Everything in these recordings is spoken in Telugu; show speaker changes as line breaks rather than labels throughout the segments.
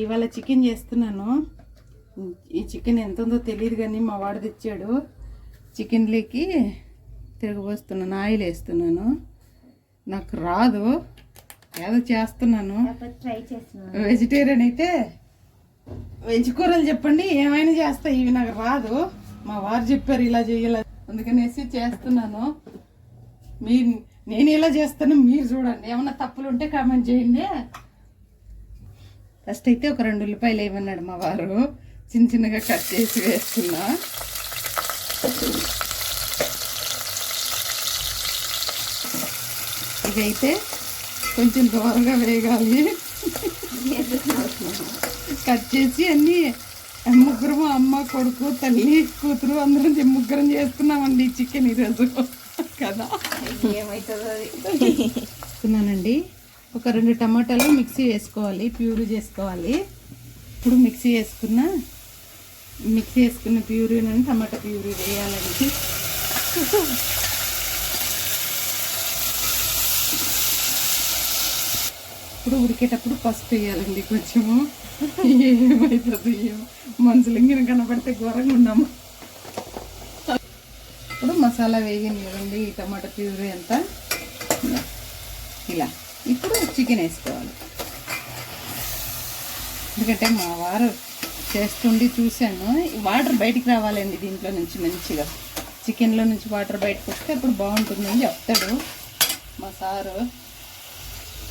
ఇవాళ చికెన్ చేస్తున్నాను. ఈ చికెన్ ఎంత ఉందో తెలియదు కానీ మా వాడు తెచ్చాడు. చికెన్లోకి తిరగబోస్తున్నాను ఆయిల్ వేస్తున్నాను. నాకు రాదు. ఏదో చేస్తున్నాను.
ట్రై చేస్తున్నాను.
వెజిటేరియన్ అయితే వెజ్ కూరలు చెప్పండి ఏమైనా చేస్తా ఇవి నాకు రాదు. మా వారు చెప్పారు ఇలా చేయాలి అందుకనేసి చేస్తున్నాను. మీరు నేను ఎలా చేస్తాను మీరు చూడండి. ఏమన్నా తప్పులు ఉంటే కామెంట్ చేయండి. ఫస్ట్ అయితే ఒక రెండు ఉల్లిపాయలు వేయమన్నాడు మా వారు. చిన్న చిన్నగా కట్ చేసి వేస్తున్నా. ఇదైతే కొంచెం దూరంగా వేగాలి. కట్ చేసి అన్ని ముగ్గురు మా అమ్మ కొడుకు తల్లి కూతురు అందరం ముగ్గురం చేస్తున్నామండి చికెన్ ఈరోజు. కదా?
ఏమవుతుందో అది.
వేసుకున్నానండి ఒక రెండు టమాటాలు మిక్సీ వేసుకోవాలి ప్యూరీ చేసుకోవాలి. ఇప్పుడు మిక్సీ వేసుకున్న మిక్సీ వేసుకున్న ప్యూరీ టమాటా ప్యూరీ వేయాలండి. ఇప్పుడు ఉడికేటప్పుడు పసుపు వేయాలండి కొంచెము. ఏమైతుంది మనుషులు ఇంగిన కనబడితే ఘోరంగా ఉన్నాము ఇప్పుడు మసాలా వేగింది కదండి ఈ టమాటా ప్యూరీ అంతా. ఇలా. ఇప్పుడు చికెన్ వేసుకోవాలి. ఎందుకంటే మా వారు చేస్తుండి చూశాను. వాటర్ బయటికి రావాలండి దీంట్లో నుంచి మంచిగా. చికెన్లో నుంచి వాటర్ బయటకు వస్తే అప్పుడు బాగుంటుందని చెప్తాడు మా సారు.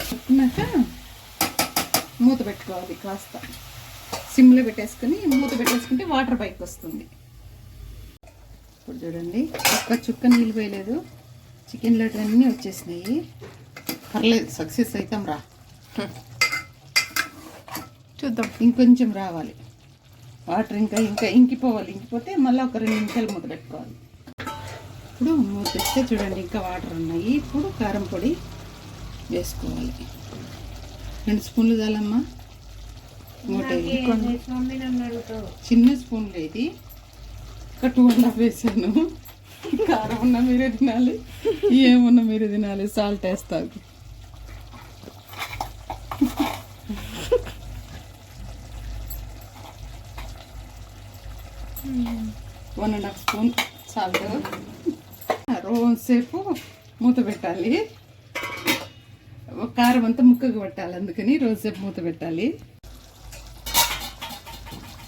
చెప్పినాక మూత పెట్టుకోవాలి కాస్త. సిమ్లో పెట్టేసుకుని మూత పెట్టేసుకుంటే వాటర్ బయటకు వస్తుంది. ఇప్పుడు చూడండి ఒక్క చుక్క నీళ్ళు పోయలేదు. చికెన్లో అన్నీ వచ్చేసినాయి. పర్లేదు సక్సెస్ అవుతాం రా. చూద్దాం. ఇంకొంచెం రావాలి. వాటర్ ఇంకా ఇంకా ఇంకిపోవాలి. ఇంకిపోతే మళ్ళీ ఒక రెండు నిమిషాలు మూత పెట్టుకోవాలి. ఇప్పుడు మూత పెడితే చూడండి ఇంకా వాటర్ ఉన్నాయి. ఇప్పుడు కారం పొడి వేసుకోవాలి. రెండు స్పూన్లు చాలమ్మా. ఇంకోటి చిన్న స్పూన్లు ఇది ఒక టూ అండ్ హాఫ్ వేసాను. కారం ఉన్న మీరే తినాలి. ఏమున్నా మీరే తినాలి. సాల్ట్ వేస్తాను. One and half spoon salt. రోజుసేపు మూత పెట్టాలి. కారం అంతా ముక్కకు పెట్టాలి అందుకని రోజుసేపు మూత పెట్టాలి.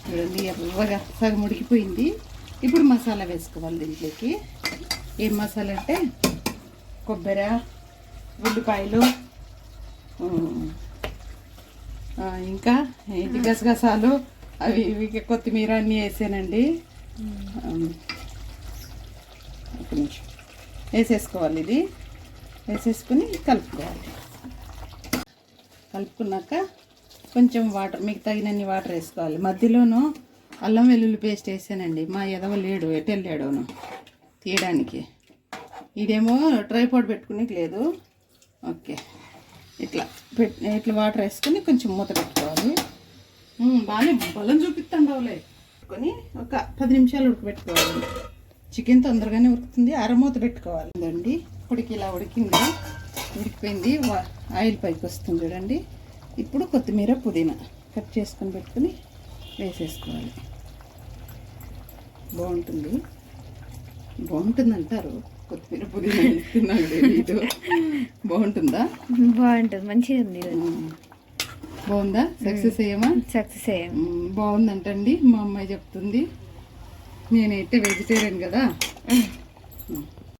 చూడండి ఎర్రగా సగం ఉడికిపోయింది. ఇప్పుడు మసాలా వేసుకోవాలి దీంట్లోకి. ఏం మసాలా అంటే కొబ్బరి ఉల్లిపాయలు ఇంకా ఏంటి గసగసాలు అవి ఇవి కొత్తిమీర అన్నీ వేసానండి. ఒక నిమిషం. వేసేసుకోవాలి ఇది. వేసేసుకుని కలుపుకోవాలి. కలుపుకున్నాక కొంచెం వాటర్ మీకు తగినన్ని వాటర్ వేసుకోవాలి. మధ్యలోనూ అల్లం వెల్లుల్లి పేస్ట్ వేసానండి. మా ఎదవ లేడు ఎటు వెళ్ళాడును తీయడానికి. ఇదేమో ట్రైపాడ్ పెట్టుకునేకి లేదు. ఓకే. ఇట్లా పెట్ ఇట్లా వాటర్ వేసుకొని కొంచెం మూత పెట్టుకోవాలి. బాగానే బలం చూపిస్తుండవులే పెట్టుకొని ఒక పది నిమిషాలు ఉడకబెట్టుకోవాలి. చికెన్ తొందరగానే ఉడుకుతుంది. అరమూత పెట్టుకోవాలి. అండి ఉడికి ఇలా ఉడికింది. ఉడికిపోయింది. ఆయిల్ పైకి వస్తుంది చూడండి. ఇప్పుడు కొత్తిమీర పుదీనా కట్ చేసుకొని పెట్టుకుని వేసేసుకోవాలి. బాగుంటుంది. బాగుంటుంది అంటారు పుదీనా వేస్తున్నాను తెలీదు. బాగుంటుందా?
బాగుంటుంది. మంచిగా ఉంది.
బాగుందా? సక్సెస్ అయ్యామా?
సక్సెస్ అయ్యాం.
బాగుందంటండి మా అమ్మాయి చెప్తుంది. నేనైతే వెజిటేరియన్ కదా.